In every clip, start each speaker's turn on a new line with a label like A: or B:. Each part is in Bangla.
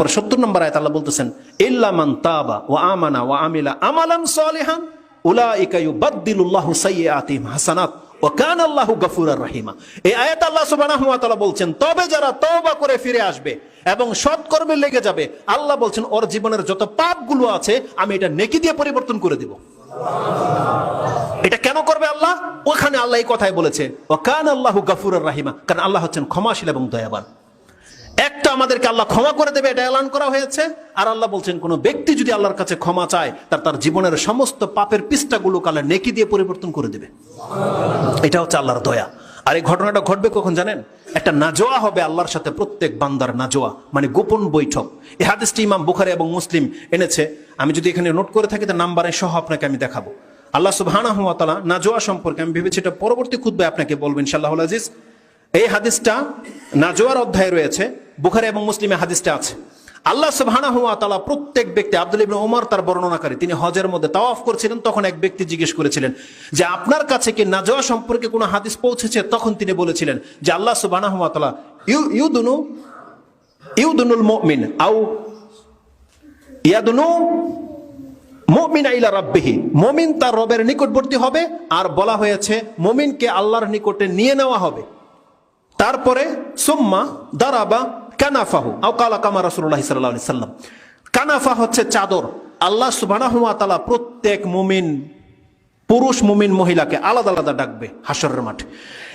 A: তারপর সত্তর নম্বর আয়াত আল্লাহ বলতেছেন ইল্লামান তাবা ও আমানা ও আমিলা আমালান সালিহান আল্লাহু সৎকর্মে লেগে যাবে, আল্লাহ বলছেন, ওর জীবনের যত আছে, আমি এটা দিয়ে পরিবর্তন করে দেব। এটা কেন করবে আল্লাহ? ওখানে আল্লাহ এই কথাই বলেছে ও কান আল্লাহু গফুরার রাহিমা। কারণ আল্লাহ হচ্ছেন ক্ষমাশীল এবং দয়াবান। একটা আমাদেরকে আল্লাহ ক্ষমা করে দেবে, এটা এলান করা হয়েছে। আর আল্লাহ বলছেন, কোন ব্যক্তি যদি আল্লাহর কাছে ক্ষমা চায়, তার তার জীবনের সমস্ত পাপের পৃষ্ঠাগুলো কালে নেকি দিয়ে পরিবর্তন করে দেবে। এটা হচ্ছে আল্লাহর দয়া। আর এই ঘটনাটা ঘটবে কখন জানেন? একটা নাজোয়া হবে আল্লাহর সাথে প্রত্যেক বান্দার নাজোয়া মানে গোপন বৈঠক। এই হাদিসটি ইমাম বুখারি এবং মুসলিম এনেছে। আমি যদি এখানে নোট করে থাকি তার নাম্বারে সহ আপনাকে আমি দেখাবো। আল্লাহ সুবহানাহু ওয়া তাআলা নাজোয়া সম্পর্কে আমি ভেবেছি এটা পরবর্তী খুতবায় আপনাকে বলবেন ইনশাআল্লাহ আজিজ। এই হাদিসটা নাজোয়ার অধ্যায়ে রয়েছে। বুখারি এবং মুসলিমে হাদিসটা আছে। আল্লাহ সুবহানাহু ওয়া প্রত্যেক ব্যক্তি আব্দুল ইবনে ওমর তার বর্ণনাকারী, তিনি হজের মধ্যে তাওয়াফ করছিলেন, তখন এক ব্যক্তি জিজ্ঞেস করেছিলেন যে, আপনার কাছে কি নাজোয়া সম্পর্কে কোনো হাদিস পৌঁছেছে? তখন তিনি বলেছিলেন যে, আল্লাহ সুবহানাহু ওয়া ইউ, ইউদুনু, ইউদুনুল মুমিন, আও ইয়াদুনু মুমিন আইলা রাব্বিহি। মমিন তার রবের নিকটবর্তী হবে, আর বলা হয়েছে মমিনকে আল্লাহর নিকটে নিয়ে নেওয়া হবে। তারপরে সুম্মা দারাবা কানাফাহু, আও কালা কামা সাল্লাল্লাহু সাল্লাম। কানাফা হচ্ছে চাদর। আল্লাহ সুবহানাহু ওয়া তাআলা প্রত্যেক মুমিন, পুরুষ মুমিন মহিলাকে আলাদা আলাদা ডাকবে হাসরের মাঠে।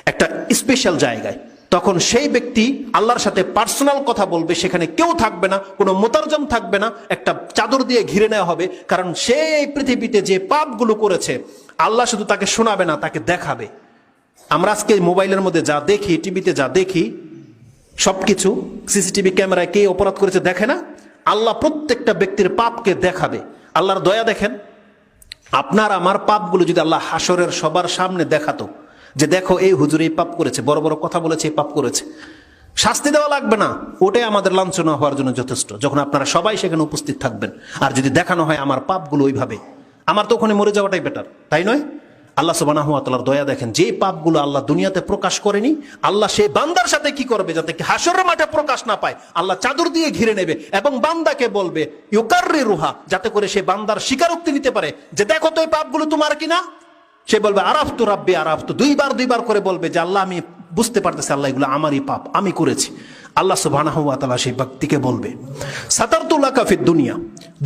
A: একটা স্পেশাল জায়গায়। তখন সেই ব্যক্তি আল্লাহর সাথে পার্সোনাল কথা বলবে, সেখানে কেউ থাকবে না, কোনো মোতারজম থাকবে না, একটা চাদর দিয়ে ঘিরে নেওয়া হবে, কারণ সেই পৃথিবীতে যে পাপগুলো করেছে, আল্লাহ শুধু তাকে শোনাবে না, তাকে দেখাবে। আমরা আজকে মোবাইলের মধ্যে যা দেখি, টিভিতে যা দেখি সবকিছু সিসিটিভি ক্যামেরায় কে অপরাধ করেছে দেখে না? আল্লাহ প্রত্যেকটা ব্যক্তির পাপকে দেখাবে। আল্লাহর দয়া দেখেন। আপনার, আমার পাপগুলো যদি আল্লাহ হাসরের সবার সামনে দেখাতো, যে দেখো, এই হুজুর এই পাপ করেছে, বড় বড় কথা বলেছে, এই পাপ করেছে। শাস্তি দেওয়া লাগবে না। ওটাই আমাদের লাঞ্ছনা হওয়ার জন্য যথেষ্ট। যখন আপনারা সবাই সেখানে উপস্থিত থাকবেন, আর যদি দেখানো হয় আমার পাপগুলো ওইভাবে, আমার তো ওখানে মরে যাওয়াটাই বেটার তাই নয়? আল্লাহ সুবাহ দয়া দেখেন যে পাপগুলো আল্লাহ দুনিয়াতে প্রকাশ করেনি, আল্লাহ সেই বান্দার সাথে কি করবে যাতে কি হাসরের মাঠে প্রকাশ না পায়? আল্লাহ চাদর দিয়ে ঘিরে নেবে এবং বান্দাকে বলবে ইউকার্রে রুহা যাতে করে সে বান্দার স্বীকারোক্তি নিতে পারে যে, দেখো তো এই পাপগুলো তোমার কিনা? সে বলবে আরাফ তো রাব্বি আরাফ তো দুইবার দুইবার করে বলবে যে, আল্লাহ, আমি বুঝতে পারতেছি, আল্লাহ, এগুলো আমারই পাপ, আমি করেছি। আল্লাহ ওয়া সেই ব্যক্তিকে বলবে সাতারতুল্লাহ কাফির দুনিয়া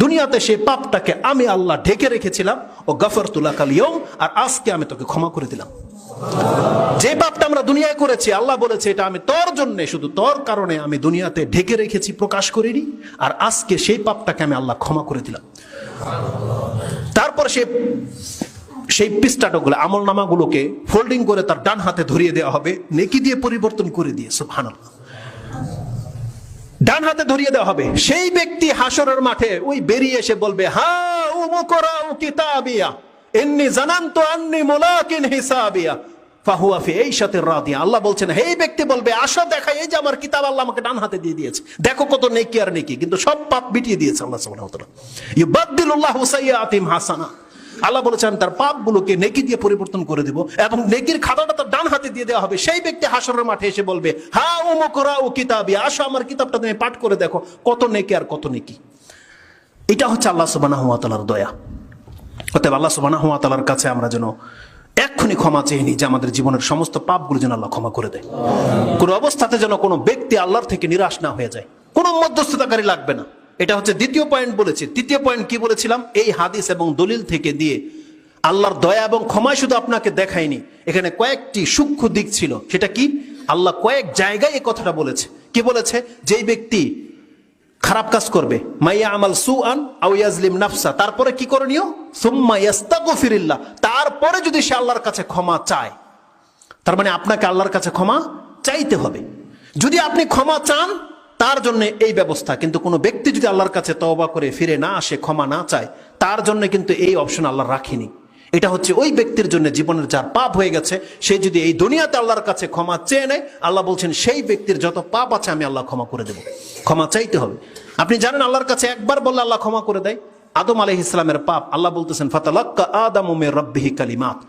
A: দুনিয়াতে সেই পাপটাকে আমি আল্লাহ ঢেকে রেখেছিলাম ও গফরতুল্লাহ কালিয়ম আর আজকে আমি তোকে ক্ষমা করে দিলাম। যে পাপটা আমরা দুনিয়ায় করেছি, আল্লাহ বলেছে, এটা আমি তোর জন্য, শুধু তোর কারণে আমি দুনিয়াতে ঢেকে রেখেছি, প্রকাশ করিনি, আর আজকে সেই পাপটাকে আমি আল্লাহ ক্ষমা করে দিলাম। তারপর সে, সেই পৃষ্ঠাটগুলো আমল নামাগুলোকে ফোল্ডিং করে তার ডান হাতে ধরিয়ে দেওয়া হবে, নেকি দিয়ে পরিবর্তন করে দিয়ে, সুবহানাল্লাহ। ডান হাতে ধরিয়ে দেওয়া হবে, সেই ব্যক্তি হাসরের মাঠে ওই বেরিয়ে এসে বলবে, হা আল্লাহ বলছেন এই ব্যক্তি বলবে দেখা এই যে আমার কিতাব আল্লাহ আমাকে ডান হাতে দিয়ে দিয়েছে। দেখো কত নেকি আর নেকি, কিন্তু সব পাপ মিটিয়ে দিয়েছে আল্লাহ হাসানা। আল্লাহ বলেছেন, তার নেকি দিয়ে পরিবর্তন করে দেব এবং নেকির খাতাটা তার ডান হাতে দিয়ে দেওয়া হবে। সেই ব্যক্তি হাসরের মাঠে এসে বলবে, হা উমুকরা ও কিতাবি আসো আমার কিতাবটা তুমি পাঠ করে দেখো, কত নেকি আর কত নেকি? এটা হচ্ছে আল্লাহ সুবহানাহু ওয়া দয়া। অতএব আল্লাহ সুবহানাহু ওয়া তাআলার কাছে আমরা যেন এক্ষুনি ক্ষমা চেয়ে নিই যে আমাদের জীবনের সমস্ত পাপগুলো যেন আল্লাহ ক্ষমা করে দেয়। কোনো অবস্থাতে যেন কোনো ব্যক্তি আল্লাহর থেকে নিরাশ না হয়ে যায়। কোনো মধ্যস্থতাকারী লাগবে না। এটা হচ্ছে দ্বিতীয় পয়েন্ট বলেছি। তৃতীয় পয়েন্ট কি বলেছিলাম? এই হাদিস এবং দলিল থেকে দিয়ে আল্লাহর দয়া এবং ক্ষমায় শুধু আপনাকে দেখায়নি। এখানে কয়েকটি সূক্ষ্ম দিক ছিল। সেটা কি? আল্লাহ কয়েক জায়গায় এই কথাটা বলেছে। কি বলেছে? যেই ব্যক্তি খারাপ কাজ করবে। মাইয়া আমাল সু আন আউ ইয়াজলিম নাফসা। তারপরে কি করণীয়? সুম্মা ইয়াস্তাগফিরিল্লাহ। তারপরে যদি সে আল্লাহর কাছে ক্ষমা চায়, তার মানে আপনাকে আল্লাহর কাছে ক্ষমা চাইতে হবে। যদি আপনি ক্ষমা চান, তার জন্য এই ব্যবস্থা। কিন্তু কোনো ব্যক্তি যদি আল্লাহর কাছে তওবা করে ফিরে না আসে, ক্ষমা না চায়, তার জন্য কিন্তু এই অপশন আল্লাহ রাখেনি। এটা হচ্ছে ওই ব্যক্তির জন্য জীবনের যার পাপ হয়ে গেছে, সে যদি এই দুনিয়াতে আল্লাহর কাছে ক্ষমা চেয়ে নেয়, আল্লাহ বলছেন, সেই ব্যক্তির যত পাপ আছে আমি আল্লাহ ক্ষমা করে দেব। ক্ষমা চাইতে হবে। আপনি জানেন আল্লাহর কাছে একবার বললে আল্লাহ ক্ষমা করে দেয়? আদম আলহ ইসলামের পাপ, আল্লাহ বলতেছেন, ফাতালাক্কা আদম উমের রব্বিহি কালিমাত।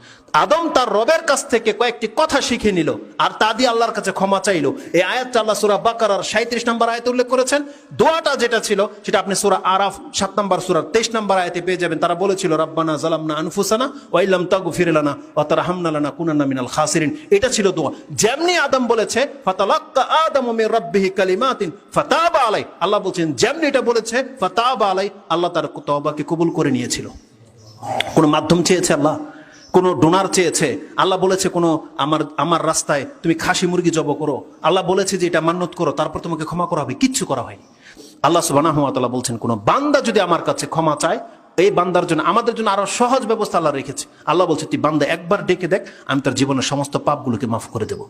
A: আদম তার রবের কাছ থেকে কয়েকটি কথা শিখে নিল, আর তা দিয়ে আল্লাহর কাছে ক্ষমা চাইলো। এই আয়াত আল্লাহ সুরা বাকার সাঁত্রিশ নম্বর আয়াত উল্লেখ করেছেন। দোয়াটা যেটা ছিল, সেটা আপনি সুরা আরাফ সাত নম্বর, সুরার তেইশ নম্বর আয়াতে পেয়ে যাবেন। তারা বলেছিল, রাব্বানা জালামনা আনফুসানা ওয়াইলাম তাগু ফিরলানা ও তারা হামনালানা কুনান্না মিনাল খাসিরিন। এটা ছিল দোয়া। যেমনি আদম বলেছে, ফাতালাক্কা আদম মির রাব্বিহি কালিমাতিন ফাতাবা আলাই আল্লাহ বলছেন, যেমনি এটা বলেছে, ফাতাবা আলাই আল্লাহ তার তওবাকে কবুল করে নিয়েছিল। কোনো মাধ্যম চেয়েছে আল্লাহ? কোনো ডোনার চেয়েছে? আল্লাহ বলেছে কোনো, আমার আমার রাস্তায় তুমি খাসি মুরগি জব করো। আল্লাহ বলেছে যে, এটা মান্যত করো, তারপর তোমাকে ক্ষমা করা হবে। কিচ্ছু করা হয়নি। আল্লাহ সুবাহ বলছেন, কোনো বান্দা যদি আমার কাছে ক্ষমা চায়, এই বান্দার জন্য, আমাদের জন্য আরও সহজ ব্যবস্থা আল্লাহ রেখেছে। আল্লাহ বলছে, তুই বান্দা একবার ডেকে দেখ, আমি তার জীবনের সমস্ত পাপগুলোকে মাফ করে দেবো।